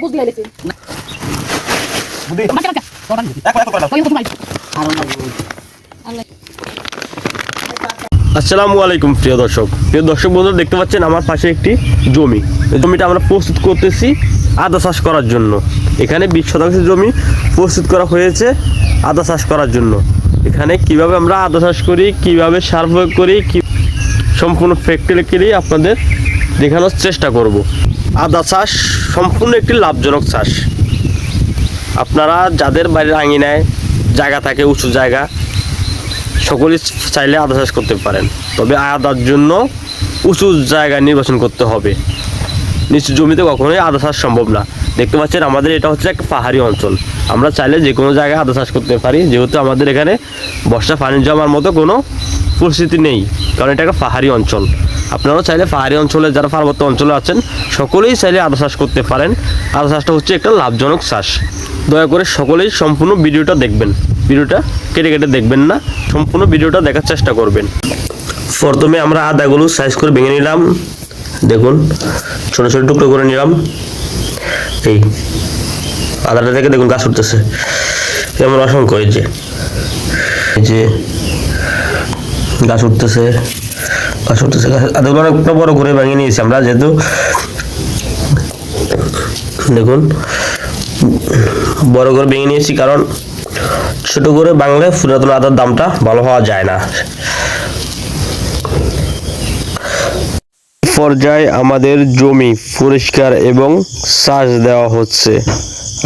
বুঝ দিয়ে ওই মাই আসসালামু আলাইকুম প্রিয় দর্শক। প্রিয় দর্শক বন্ধুরা দেখতে পাচ্ছেন আমার পাশে একটি জমি। জমিটা আমরা প্রস্তুত করতেছি আদা চাষ করার জন্য। এখানে বিশ শতাংশ জমি প্রস্তুত করা হয়েছে আদা চাষ করার জন্য। এখানে কীভাবে আমরা আদা চাষ করি কীভাবে সার প্রয়োগ করি কি সম্পূর্ণ প্র্যাকটিক্যালি আপনাদের দেখানোর চেষ্টা করব। আদা চাষ সম্পূর্ণ একটি লাভজনক চাষ। আপনারা যাদের বাড়ির আঙিনায় জায়গা থাকে, উঁচু জায়গা সকলেই চাইলে আদা চাষ করতে পারেন। তবে আদার জন্য উঁচু জায়গা নির্বাচন করতে হবে। নিচু জমিতে কখনোই আদা চাষ সম্ভব না। দেখতে পাচ্ছেন, আমাদের এটা হচ্ছে একটা পাহাড়ি অঞ্চল। আমরা চাইলে যে কোনো জায়গায় আদা চাষ করতে পারি। যেহেতু আমাদের এখানে বর্ষা পানি জমার মতো কোনো পরিস্থিতি নেই, কারণ এটা একটা পাহাড়ি অঞ্চল। আপনারাও চাইলে পাহাড়ি অঞ্চলে, যারা পার্বত্য অঞ্চলে আছেন, সকলেই চাইলে আদা চাষ করতে পারেন। আদা চাষটা হচ্ছে একটা লাভজনক চাষ। দয়া করে সকলেই সম্পূর্ণ ভিডিওটা দেখবেন। ভিডিওটা কেটে কেটে দেখবেন না, সম্পূর্ণ ভিডিওটা দেখার চেষ্টা করবেন। প্রথমে আমরা আদাগুলো সাইজ করে ভেঙে নিলাম। দেখুন, ছোটো ছোটো টুকরো করে নিলাম। এই আদাটা থেকে দেখুন গাছ উঠতেছে। এমন অসংখ্য এই যে গাছ উঠতেছে। বড় করে ভেঙে নিয়েছি আমরা, যেহেতু দেখুন, বড় করে ভেঙে নিয়েছি কারণ ছোট করে বাংলায় পুরাতন আদার দামটা ভালো হওয়া যায় না। পর্যায়ে আমাদের জমি পরিষ্কার এবং চাষ দেওয়া হচ্ছে।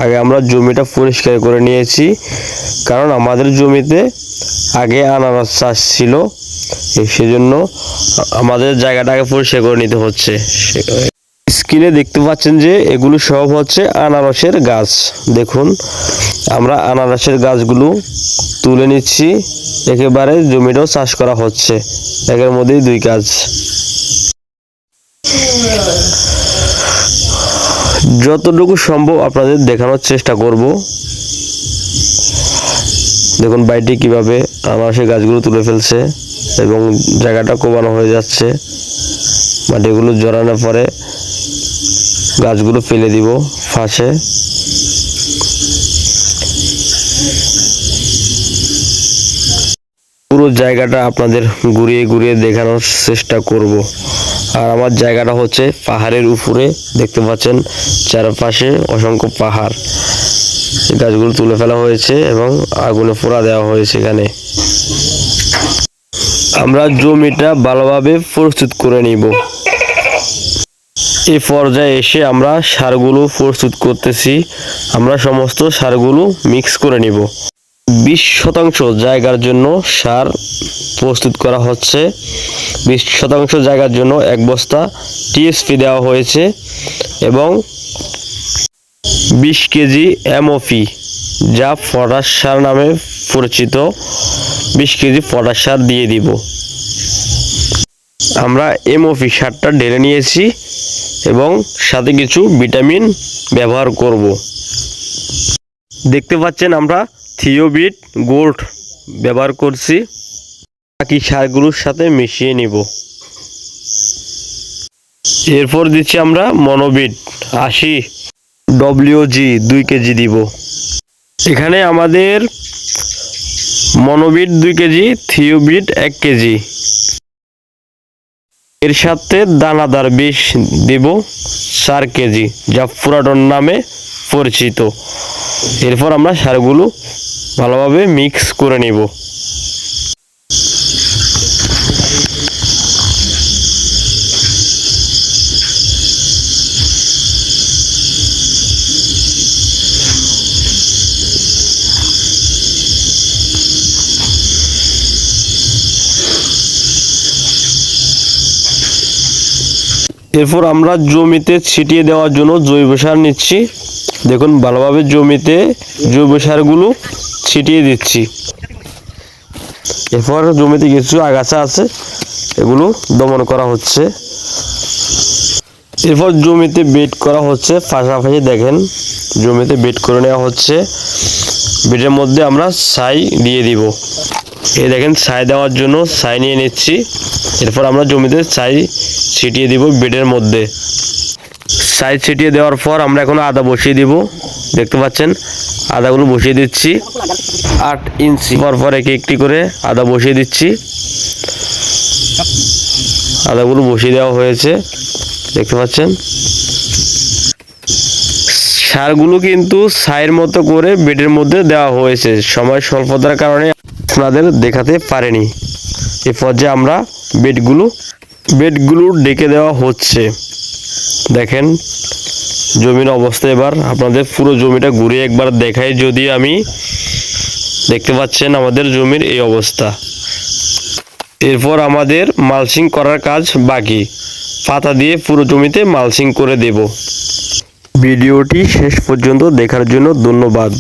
আগে আমরা জমিটা পরিষ্কার করে নিয়েছি, কারণ আমাদের জমিতে আগে আনারস চাষ ছিল। সেজন্য আমাদের জায়গাটাকে পরিষ্কার করে নিতে হচ্ছে। স্ক্রিনে দেখতে পাচ্ছেন যে এগুলো সব হচ্ছে আনারসের গাছ। দেখুন, আমরা আনারসের গাছগুলো তুলে নিচ্ছি। একেবারে জমিটাও চাষ করা হচ্ছে। একের মধ্যেই দুই কাজ যতটুকু সম্ভব আপনাদের দেখানোর চেষ্টা করব। দেখুন, বাইটি কীভাবে আনারসের গাছগুলো তুলে ফেলছে। এবং জায়গাটা কোবানো হয়ে যাচ্ছে। মাটিগুলো জড়ানোর পরে গাছগুলো ফেলে দিব ফাঁসে। পুরো জায়গাটা আপনাদের ঘুরিয়ে ঘুরিয়ে দেখানোর চেষ্টা করব। আর আমার জায়গাটা হচ্ছে পাহাড়ের উপরে, দেখতে পাচ্ছেন চারপাশে অসংখ্য পাহাড়। গাছগুলো তুলে ফেলা হয়েছে এবং আগুনে পোড়া দেওয়া হয়েছে এখানে। আমরা জমিটা ভালোভাবে প্রস্তুত করে নিব। এই পর্যায়ে এসে আমরা সারগুলো প্রস্তুত করতেছি। আমরা সমস্ত সারগুলো মিক্স করে নিব। বিশ শতাংশ জায়গার জন্য সার প্রস্তুত করা হচ্ছে। বিশ শতাংশ জায়গার জন্য এক বস্তা টিএসপি দেওয়া হয়েছে এবং বিশ কেজি এমওপি যা পটাশ সার নামে পরিচিত, বিশ কেজি পটাশ সার দিয়ে দিব। আমরা এমওপি সারটা ঢেলে নিয়েছি এবং সাথে কিছু ভিটামিন ব্যবহার করব। দেখতে পাচ্ছেন আমরা থিওবিট গোল্ড ব্যবহার করছি। বাকি সারগুলোর সাথে মিশিয়ে নিব। এরপর দিচ্ছি আমরা মনোবিট আশি ডব্লিউজি দুই কেজি দিব। এখানে আমাদের মনোবিট দুই কেজি, থিওবিট এক কেজি। এর সাথে দানাদার বিষ দেব চার কেজি, যা পুরাটন নামে পরিচিত। এরপর আমরা সারগুলো ভালোভাবে মিক্স করে নিব। এরপর আমরা জমিতে ছিটিয়ে দেওয়ার জন্য জৈব সার নিচ্ছি। দেখুন, ভালোভাবে জমিতে জৈব সারগুলো ছিটিয়ে দিচ্ছি। এরপর জমিতে কিছু আগাছা আছে, এগুলো দমন করা হচ্ছে। এরপর জমিতে বেড করা হচ্ছে পাশাপাশি দেখেন, জমিতে বেড করে নেওয়া হচ্ছে। বেডের মধ্যে আমরা ছাই দিয়ে দিব। এই দেখেন ছাই দেওয়ার জন্য ছাই নিয়ে নিচ্ছি। এরপর আমরা জমিতে ছাই ছিটিয়ে দিব বেডের মধ্যে। সাইজ ছিটিয়ে দেওয়ার পর আমরা এখন আদা বসিয়ে দিব। দেখতে পাচ্ছেন? আদাগুলো বসিয়ে দিচ্ছি। আট ইঞ্চি। পর পর একে একটি করে আদা বসিয়ে দিচ্ছি। আদাগুলো বসিয়ে দেওয়া হয়েছে। দেখতে পাচ্ছেন? সারগুলো কিন্তু সাইয়ের মতো করে বেডের মধ্যে দেওয়া হয়েছে। সময় স্বল্পতার কারণে আপনাদের দেখাতে পারেনি। এ পর্যায়ে আমরা বেডগুলো বেডগুলো ডেকে দেওয়া হচ্ছে। দেখেন, জমির অবস্থা এবার, আপনাদের পুরো জমিটা ঘুরে একবার দেখাই যদি আমি দেখতে পাচ্ছেন আমাদের জমির এই অবস্থা। এরপর আমাদের মালচিং করার কাজ বাকি। পাতা দিয়ে পুরো জমিতে মালসিং করে দেব। ভিডিওটি শেষ পর্যন্ত দেখার জন্য ধন্যবাদ।